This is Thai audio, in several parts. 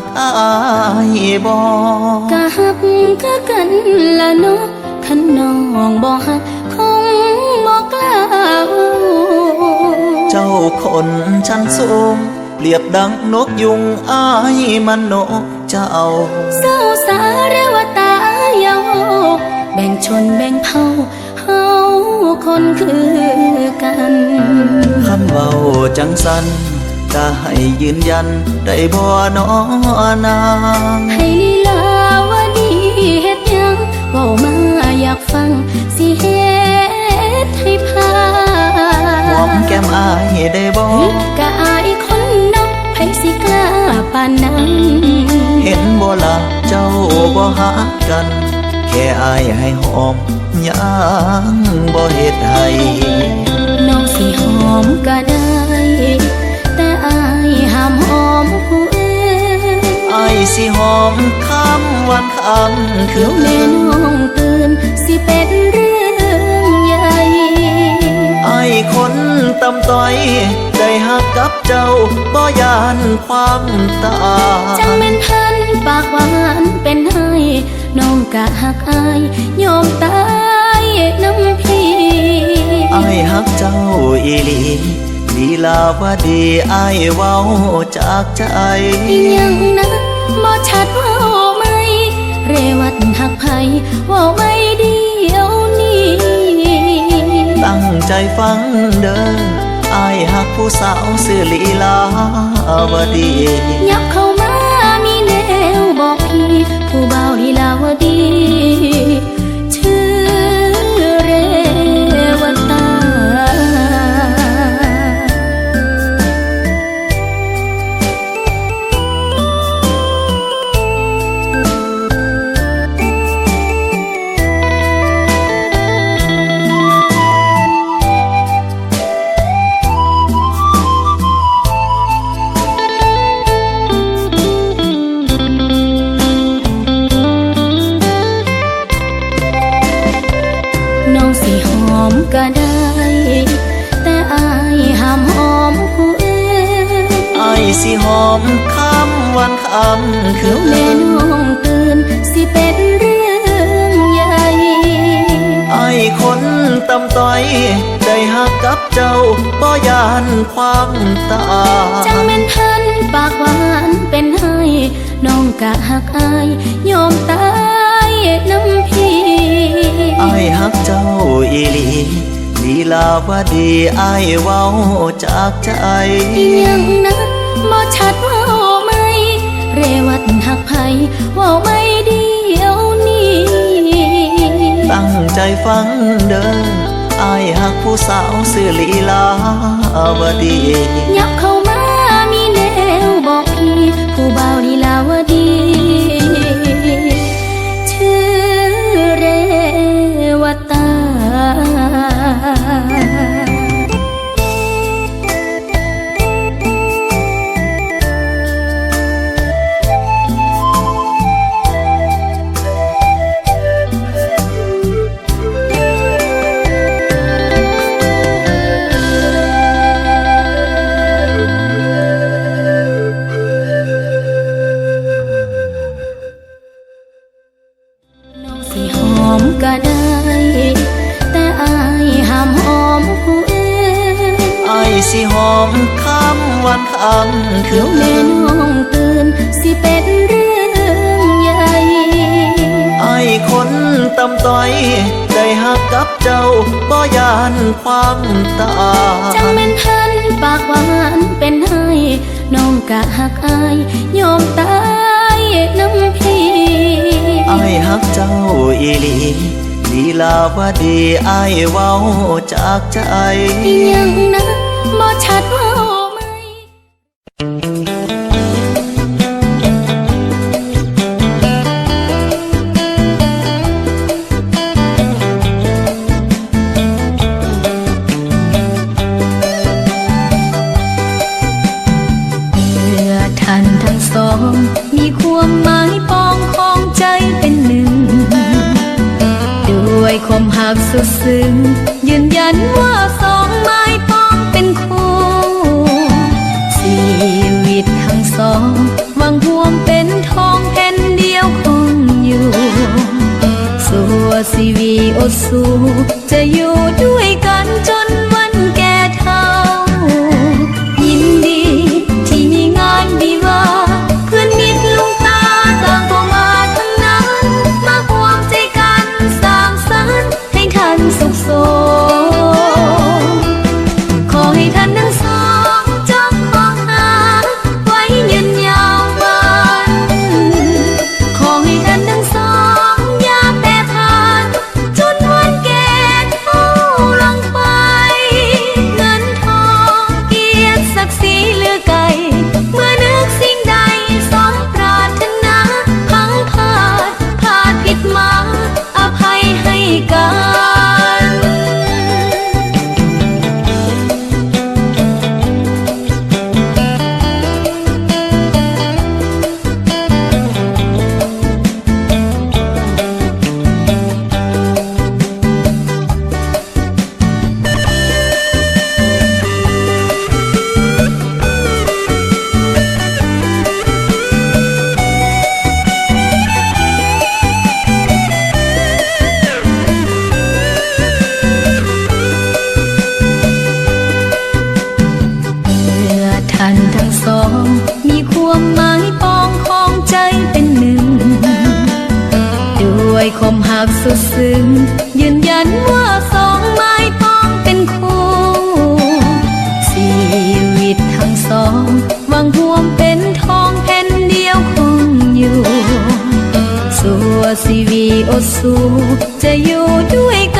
าวดีน้องหักอายบ่กะหักคือกันละเนาะคันน้องบ่หักคงบ่กล้าเว้าเจ้าคนชั้นสูงเปรียบดังนกยุงอายมันนกเจ้าเศร้าสาเรวตายาวแบ่งชนแบ่งเผ่าเฮาคนคือกันคันเว้าจังสัน ก็ให้ยืนยันได้บ่นอนางให้ลีลาวาดีเฮ็ดหยังเว้ามาอยากฟัง สิเฮ็ดให้พาหอมแก้มอายได้บ่กะอายคนนับไผสิกล้าปานนั้นเห็นบ่ละเจ้าบ่หักกัน แค่อายให้หอมยังบ่เฮ็ดให้น้องสิหอมก็ได้แต่อายห้ามหอมผู้อื่นอายสิหอมค่ำวันค่ำคืเดี๋ยนวแม่น้องตื่นสิเป็นเรื่องใหญ่ไอ้คนตำต้อยได้หักกับเจ้าบ่ยานความตาจังเป็นพันปากหวานเป็นให้น้องกะหักอายยอมตายน้ำพี่ไอ้หักเจ้าอีหลี ลีลาวดีไอ้ายเว้าจากใจยังนะบ่ชัดเว่าไหมเรวัดหักไผเว่าไม่เดียวนี้ ตั้งใจฟังเด้อไอ้ายหักผู้สาวสื่อลีลาวดียับเข้ามามีแนวบอกพี่ ผู้บ่าวลีลาวดี มค่ำวันค่ำคืเดี๋ยวนแม่น้องตื่นสิเป็นเรื่องใหญ่ ไอ้คนตำต้อยได้หักกับเจ้าบ่ยานความตา จังเป็นพันปากหวานเป็นให้น้องกะหักอายยอมตายน้ำพี่ไอ้หักเจ้าอีหลีลีลาวดีไอ้ายเว้าจากใจยังนะ บ่ชัดเว่าไหมเรวัดหักไผเว่าไม่เดียวนี้ตั้งใจฟังเด้อไอ้ายหักผู้สาวสื่อลีลาวดียับเข้ามามีแนวบอกพี่ผู้บ่าวลีลาวดี ความตาจังเป็นพันปากหวานเป็นให้น้องกะหักอายยอมตายน้ำพี่ไอ้ายหักเจ้าอีหลีลีลาวดีไอ้ายเว้าจากใจยังนะบ่ชัด หั คมหากสุดซึ้งยืนยันว่าสองไม้ต้องเป็นคู่ชีวิตทั้งสองวังห่วมเป็นทองแผ่นเดียวคงอยู่สัวซีวีโอสูจะอยู่ด้วยกัน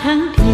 藤条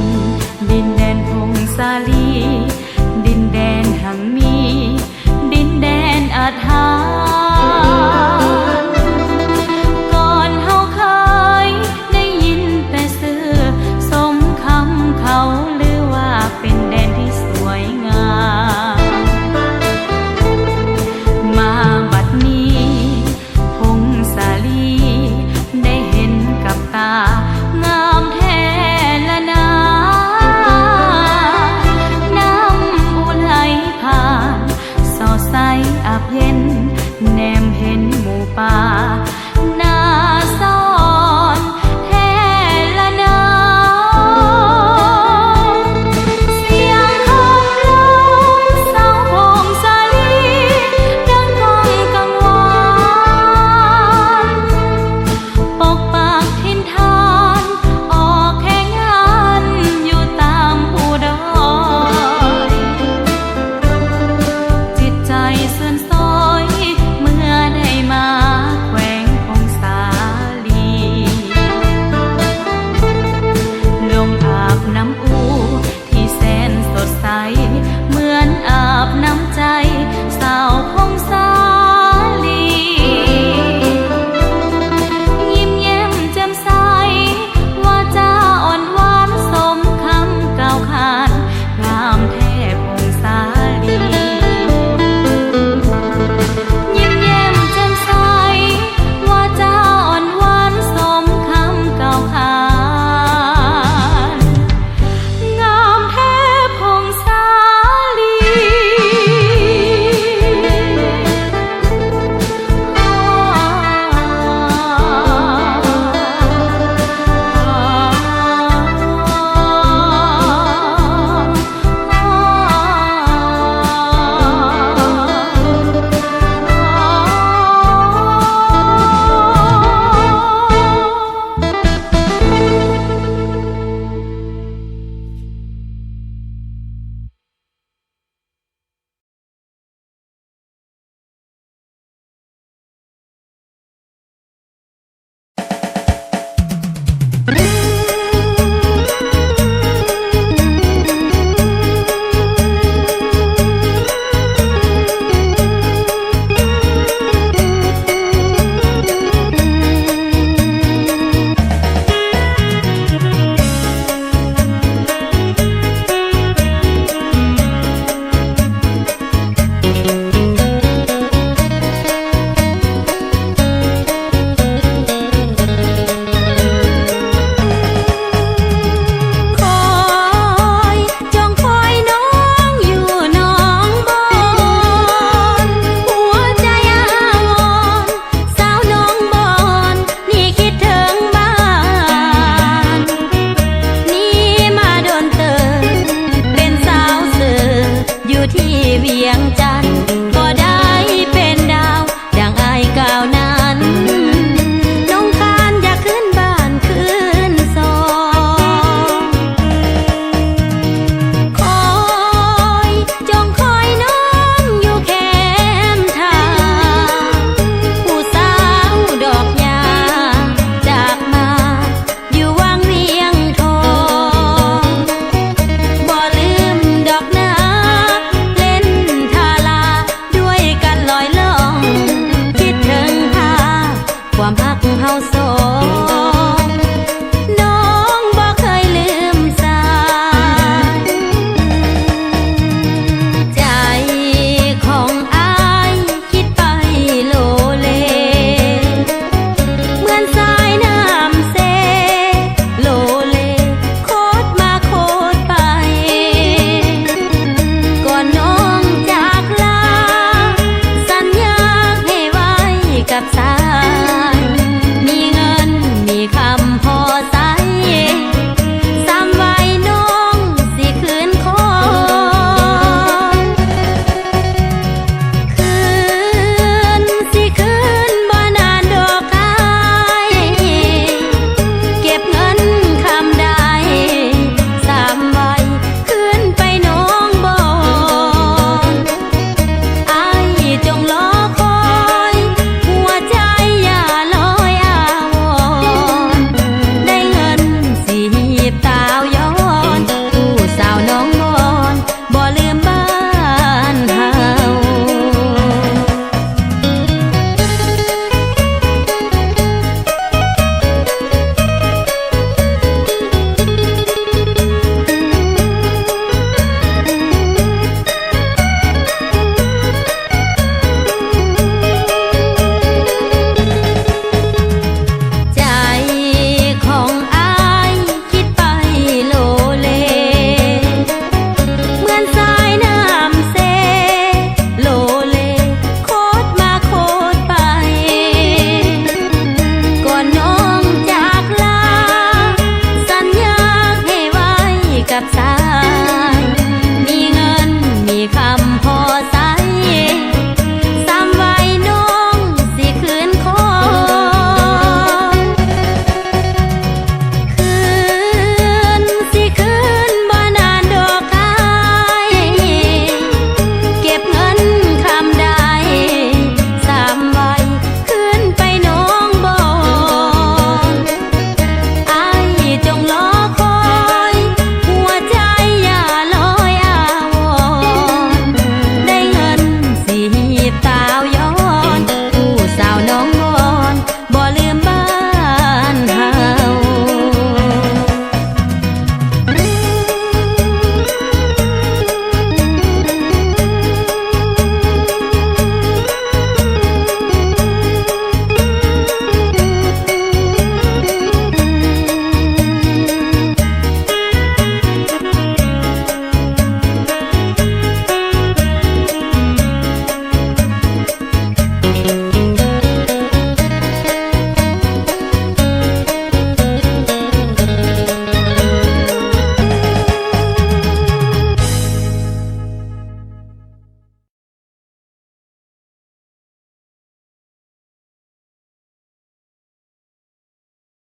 เย็น แนมเห็นหมู่ป่า